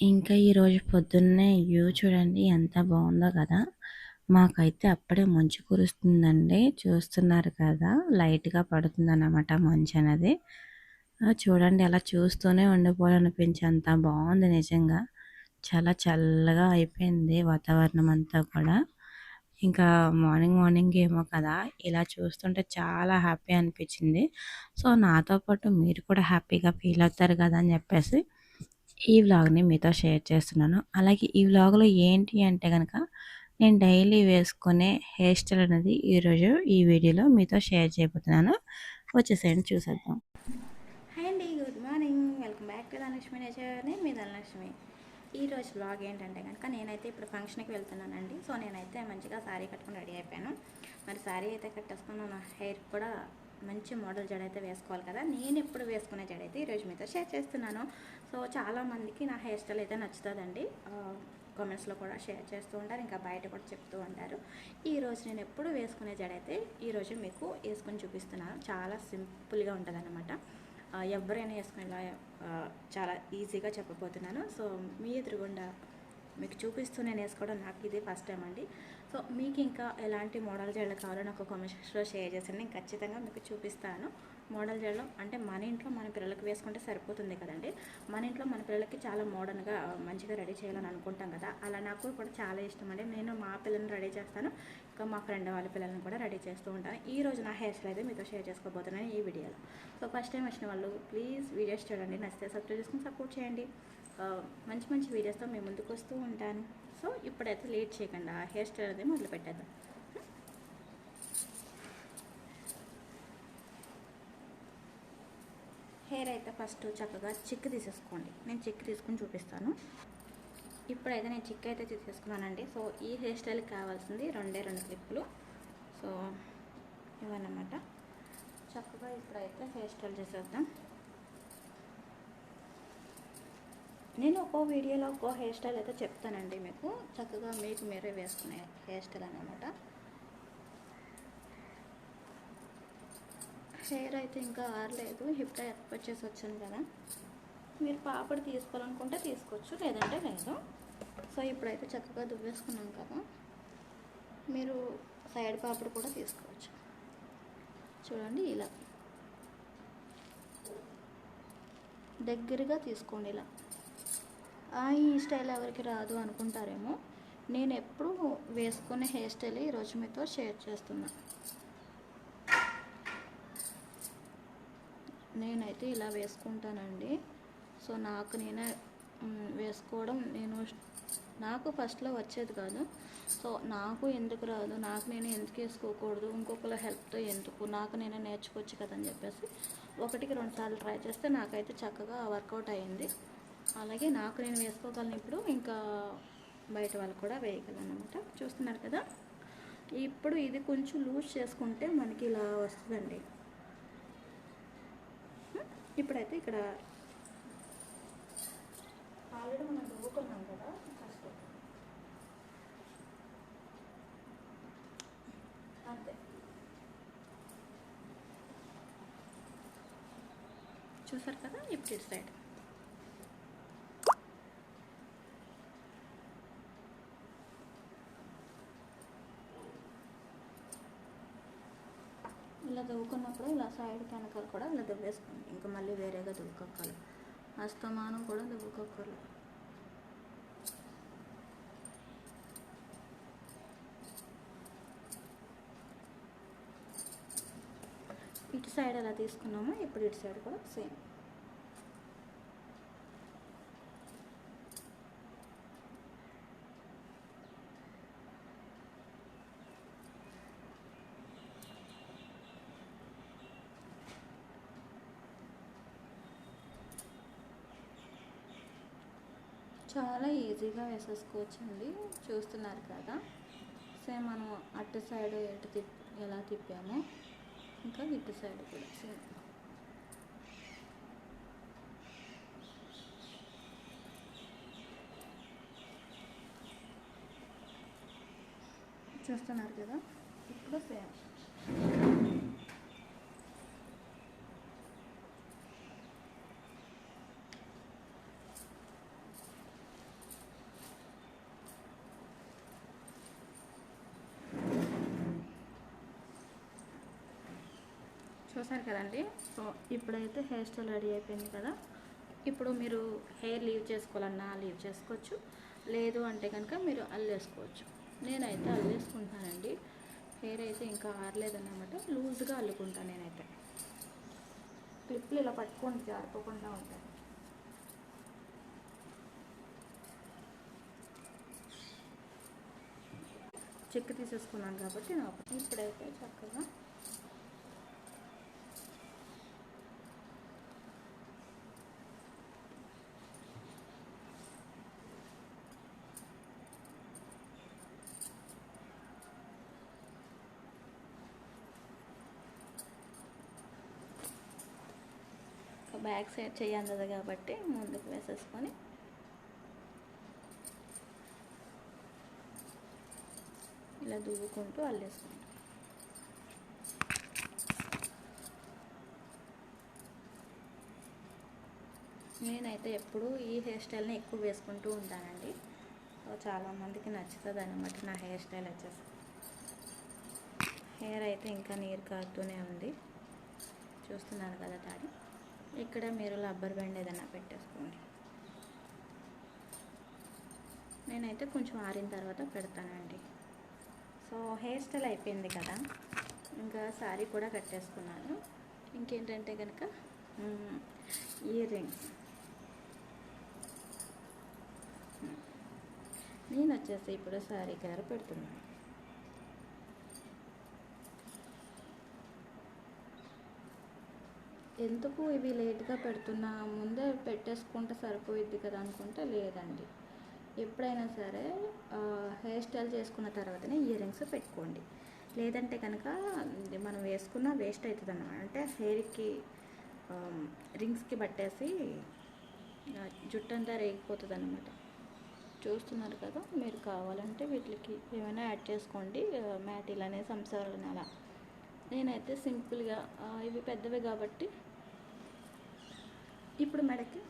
ఇంకా ఈరోజు పొద్దున్నే వ్యూ చూడండి ఎంత బాగుందో కదా. మాకైతే అప్పుడే మంచు కురుస్తుందండి. చూస్తున్నారు కదా లైట్గా పడుతుంది అన్నమాట మంచు అనేది. చూడండి అలా చూస్తూనే ఉండిపోవాలనిపించి అంత బాగుంది నిజంగా. చాలా చల్లగా అయిపోయింది వాతావరణం అంతా కూడా. ఇంకా మార్నింగ్ మార్నింగ్ ఏమో కదా ఇలా చూస్తుంటే చాలా హ్యాపీ అనిపించింది. సో నాతో పాటు మీరు కూడా హ్యాపీగా ఫీల్ అవుతారు కదా అని చెప్పేసి ఈ వ్లాగ్ని మీతో షేర్ చేస్తున్నాను. అలాగే ఈ వ్లాగ్లో ఏంటి అంటే కనుక నేను డైలీ వేసుకునే హెయిర్ స్టైల్ అనేది ఈరోజు ఈ వీడియోలో మీతో షేర్ చేయబోతున్నాను. వచ్చేసేయండి చూసేద్దాం. హాయ్ అండి good morning. Welcome back to Dhanalakshmi నేచర్ని మీ ధనలక్ష్మి. ఈరోజు బ్లాగ్ ఏంటంటే కనుక నేనైతే ఇప్పుడు ఫంక్షన్కి వెళ్తున్నానండి. సో నేనైతే మంచిగా శారీ కట్టుకుని రెడీ అయిపోయాను. మరి శారీ అయితే కట్టేసుకున్నాను. నా హెయిర్ కూడా మంచి మోడల్ జడ అయితే వేసుకోవాలి కదా. నేను ఎప్పుడు వేసుకునే జడ అయితే ఈరోజు మీతో షేర్ చేస్తున్నాను. సో చాలామందికి నా హెయిర్ స్టైల్ అయితే నచ్చుతుందండి. కామెంట్స్లో కూడా షేర్ చేస్తూ ఉంటారు. ఇంకా బయట కూడా చెప్తూ ఉంటారు. ఈరోజు నేను ఎప్పుడు వేసుకునే జడ అయితే ఈరోజు మీకు వేసుకొని చూపిస్తున్నాను. చాలా సింపుల్గా ఉంటుంది అనమాట ఎవరైనా వేసుకునేలా చాలా ఈజీగా చెప్పబోతున్నాను. సో మీ ఎదురుగుండా మీకు చూపిస్తూ నేను వేసుకోవడం నాకు ఇదే ఫస్ట్ టైం అండి. సో మీకు ఇంకా ఎలాంటి మోడల్ జడలు కావాలో నాకు కామెంట్ సెక్షన్లో షేర్ చేసండి నేను ఖచ్చితంగా మీకు చూపిస్తాను. మోడల్ జడలు అంటే మన ఇంట్లో మన పిల్లలకి వేసుకుంటే సరిపోతుంది కదండి. మన ఇంట్లో మన పిల్లలకి చాలా మోడర్న్గా మంచిగా రెడీ చేయాలని అనుకుంటాం కదా. అలా నాకు కూడా చాలా ఇష్టం అండి. నేను మా పిల్లల్ని రెడీ చేస్తాను. ఇంకా మా ఫ్రెండ్ వాళ్ళ పిల్లల్ని కూడా రెడీ చేస్తూ ఉంటాను. ఈ రోజు నా హెయిర్ స్టైల్ అయితే మీతో షేర్ చేసుకోబోతున్నాను ఈ వీడియోలో సో ఫస్ట్ టైం వచ్చిన వాళ్ళు ప్లీజ్ వీడియోస్ చూడండి. నచ్చితే సబ్స్క్రైబ్ చేసుకుని సపోర్ట్ చేయండి. మంచి మంచి వీడియోస్తో మేము ముందుకు వస్తూ ఉంటాను. సో ఇప్పుడైతే లేట్ చేయకుండా. ఆ హెయిర్ స్టైల్ అనేది మొదలు పెట్టేద్దాం. హెయిర్ అయితే ఫస్ట్ చక్కగా చిక్కు తీసేసుకోండి. నేను చిక్కు తీసుకుని చూపిస్తాను. ఇప్పుడైతే నేను చిక్కు అయితే తీసేసుకున్నానండి. సో ఈ హెయిర్ స్టైల్కి కావాల్సింది రెండే రెండు క్లిప్పులు సో ఇవన్నమాట. చక్కగా ఇప్పుడైతే హెయిర్ స్టైల్ చేసేద్దాం. నేను ఒక్కో వీడియోలో ఒక్కో హెయిర్ స్టైల్ అయితే చెప్తానండి మీకు. చక్కగా మీకు మీరే వేసుకునే హెయిర్ స్టైల్ అన్నమాట. హెయిర్ అయితే ఇంకా ఆరలేదు. హిప్టా వచ్చేసి వచ్చాను కదా. మీరు పాపడి తీసుకోవాలనుకుంటే తీసుకోవచ్చు లేదంటే లేదు. సో ఇప్పుడైతే చక్కగా దువ్వేసుకున్నాం కదా. మీరు సైడ్ పాపడి కూడా తీసుకోవచ్చు. చూడండి ఇలా. దగ్గరగా తీసుకోండి ఇలా. ఈ స్టైల్ ఎవరికి రాదు అనుకుంటారేమో. నేను ఎప్పుడు వేసుకునే హెయిర్ స్టైల్ ఈరోజు మీతో షేర్ చేస్తున్నా. నేనైతే ఇలా వేసుకుంటానండి. సో నాకు నేనే వేసుకోవడం నేను నాకు ఫస్ట్లో వచ్చేది కాదు. సో నాకు ఎందుకు రాదు? నాకు నేను ఎందుకు వేసుకోకూడదు? ఇంకొకరి హెల్ప్తో ఎందుకు? నాకు నేనే నేర్చుకోవచ్చు కదని చెప్పేసి ఒకటికి రెండు సార్లు ట్రై చేస్తే నాకైతే చక్కగా వర్కౌట్ అయ్యింది. అలాగే నాకు నేను వేసుకోగలను ఇప్పుడు ఇంకా బయట వాళ్ళు కూడా వేయగలను అనమాట చూస్తున్నారు కదా? ఇప్పుడు ఇది కొంచెం లూజ్ చేసుకుంటే మనకి ఇలా వస్తుందండి. ఇప్పుడైతే ఇక్కడ ఆల్రెడీ మనం దువ్వుకున్నాం కదా ఫస్ట్. అంతే. చూసారు కదా? ఇప్పుడు ఇటు సైడ్. ఇలా దువ్వుకున్నప్పుడు ఇలా సైడ్ వెనకాల కూడా ఇలా దువ్వేసుకోండి. ఇంకా మళ్ళీ వేరేగా దువ్వుకోవాలి అస్తమానం కూడా దువ్వుకోవాలి ఇటు సైడ్ ఎలా తీసుకున్నామో ఇప్పుడు ఇటు సైడ్ కూడా సేమ్ చాలా ఈజీగా వేసేసుకోవచ్చు అండి చూస్తున్నారు కదా. సేమ్ మనం అటు సైడ్ ఎటు తిప్ ఎలా తిప్పామో ఇంకా ఇటు సైడ్ కూడా సేమ్. చూస్తున్నారు కదా. ఇప్పుడు సేమ్. చూసారు కదండి? సో ఇప్పుడైతే హెయిర్ స్టైల్ రెడీ అయిపోయింది కదా. ఇప్పుడు మీరు హెయిర్ లీవ్ చేసుకోవాలన్నా లీవ్ చేసుకోవచ్చు. లేదు అంటే కనుక మీరు అల్లేసుకోవచ్చు. నేనైతే అల్లేసుకుంటానండి. హెయిర్ అయితే ఇంకా ఆరలేదన్నమాట. లూజ్గా అల్లుకుంటాను నేనైతే. క్లిప్లు ఇలా పట్టుకొని జారిపోకుండా ఉంటాయి చెక్ తీసేసుకున్నాను కాబట్టి నాకు ఇప్పుడైతే చక్కగా బ్యాక్ సైడ్ చెయ్యి కాబట్టి ముందుకు వేసేసుకొని. ఇలా దువ్వుకుంటూ అల్లేసుకుంటాం. నేనైతే ఎప్పుడు ఈ హెయిర్ స్టైల్ని ఎక్కువ వేసుకుంటూ ఉంటానండి. చాలామందికి నచ్చుతుంది అనమాట నా హెయిర్ స్టైల్ వచ్చేసి. హెయిర్ అయితే ఇంకా నీరు కారుతూనే ఉంది. చూస్తున్నాను కదా డాడీ. ఇక్కడ మీరు రబ్బర్ బ్యాండ్ ఏదైనా పెట్టేసుకోండి. నేనైతే కొంచెం ఆరిన తర్వాత పెడతానండి. సో హెయిర్ స్టైల్ అయిపోయింది కదా ఇంకా శారీ కూడా కట్టేసుకున్నాను. ఇంకేంటంటే కనుక ఇయర్ రింగ్స్ నేను వచ్చేసి ఇప్పుడు శారీ గారు పెడుతున్నాను. ఎందుకు ఇవి లేట్గా పెడుతున్నా? ముందే పెట్టేసుకుంటే సరిపోయిద్ది కదా అనుకుంటే లేదండి. ఎప్పుడైనా సరే హెయిర్ స్టైల్ చేసుకున్న తర్వాతనే ఇయర్ రింగ్స్ పెట్టుకోండి. లేదంటే కనుక మనం వేసుకున్న వేస్ట్ అవుతుంది అన్నమాట అంటే హెయిర్కి రింగ్స్కి పట్టేసి జుట్టు అంతా రేగిపోతుంది అనమాట చూస్తున్నారు కదా మీరు కావాలంటే వీటికి ఏమైనా యాడ్ చేసుకోండి. మ్యాటిల్ అనే సంసారాలని అలా. నేనైతే సింపుల్గా ఇవి పెద్దవి కాబట్టి ఇప్పుడు మెడకి.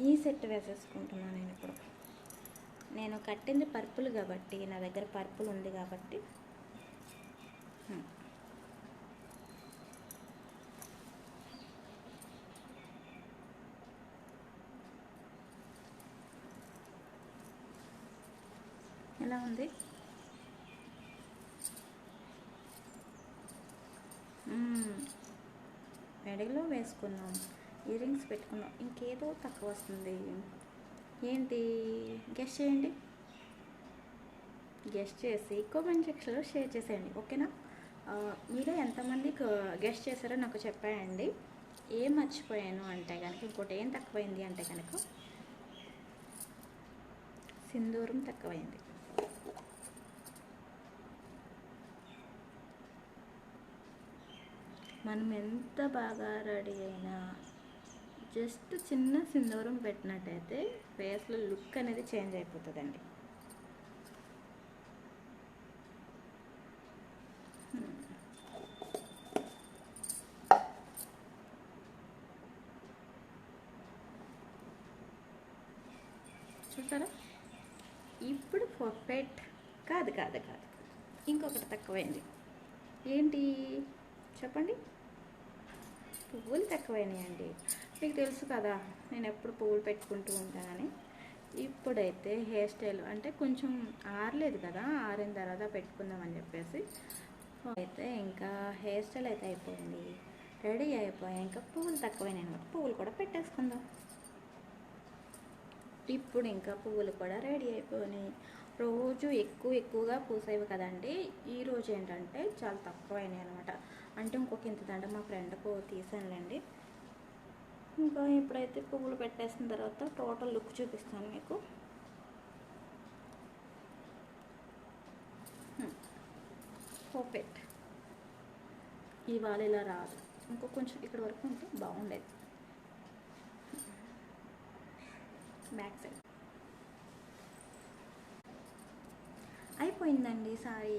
ఈ సెట్ వేసేసుకుంటున్నాను నేను ఇప్పుడు. నేను కట్టింది పర్పుల్ కాబట్టి నా దగ్గర పర్పుల్ ఉంది కాబట్టి. ఎలా ఉంది మ్మ్. మెడలో వేసుకున్నాం. ఇయర్ రింగ్స్ పెట్టుకున్నాం. ఇంకేదో తక్కువ వస్తుంది. ఏంటి? గెస్ట్ చేయండి. గెస్ట్ చేసి కామెంట్ సెక్షన్లో షేర్ చేసేయండి. ఓకేనా మీరే ఎంతమంది గెస్ట్ చేశారో నాకు చెప్పాయండి. ఏం మర్చిపోయాను అంటే కనుక ఇంకోటి ఏం తక్కువైంది అంటే కనుక సింధూరం తక్కువైంది. మనం ఎంత బాగా రెడీ అయినా జస్ట్ చిన్న సింధూరం పెట్టినట్టయితే ఫేస్లో లుక్ అనేది చేంజ్ అయిపోతుందండి. చూసారా? ఇప్పుడు పర్ఫెక్ట్ కాదు కాదు కాదు. ఇంకొకటి తక్కువైంది. ఏంటి? చెప్పండి. పువ్వులు తక్కువైనాయండి. మీకు తెలుసు కదా నేను ఎప్పుడు పువ్వులు పెట్టుకుంటూ ఉంటానని. ఇప్పుడైతే హెయిర్ స్టైల్ అంటే కొంచెం ఆరలేదు కదా ఆరిన తర్వాత పెట్టుకుందామని చెప్పేసి. అయితే ఇంకా హెయిర్ స్టైల్ అయితే అయిపోయింది. రెడీ అయిపోయాయి. ఇంకా పువ్వులు తక్కువైనాయి అనమాట పువ్వులు కూడా పెట్టేసుకుందాం. ఇప్పుడు ఇంకా పువ్వులు కూడా రెడీ అయిపోయినాయి. రోజు ఎక్కువ ఎక్కువగా పూసేవి కదండి. ఈరోజు ఏంటంటే చాలా తక్కువైనాయి అనమాట అంటే ఇంకొక ఇంత దండ మా ఫ్రెండ్కు తీసానులేండి. ఇంకా ఇప్పుడైతే పువ్వులు పెట్టేసిన తర్వాత టోటల్ లుక్ చూపిస్తాను మీకు. పర్ఫెక్ట్ ఇవాళ ఇలా రాదు. ఇంకో కొంచెం ఇక్కడ వరకు ఉంటే బాగుండేది. బ్యాక్ సైడ్ పోయిందండి సారీ.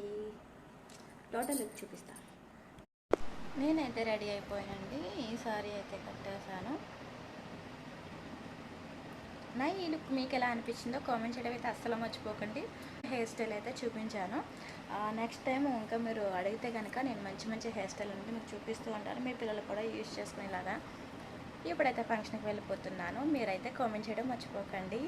టోటల్ లుక్ చూపిస్తా. నేనైతే రెడీ అయిపోయానండి. ఈ సారీ అయితే కట్టేసాను నా ఈ లుక్ మీకు ఎలా అనిపించిందో కామెంట్ చేయడం అయితే అస్సలు మర్చిపోకండి. హెయిర్ స్టైల్ అయితే చూపించాను. నెక్స్ట్ టైం ఇంకా మీరు అడిగితే కనుక నేను మంచి మంచి హెయిర్ స్టైల్ అనేది మీకు చూపిస్తూ ఉంటాను. మీ పిల్లలు కూడా యూజ్ చేసుకునేలాగా. ఇప్పుడైతే ఫంక్షన్కి వెళ్ళిపోతున్నాను. మీరైతే కామెంట్ చేయడం మర్చిపోకండి.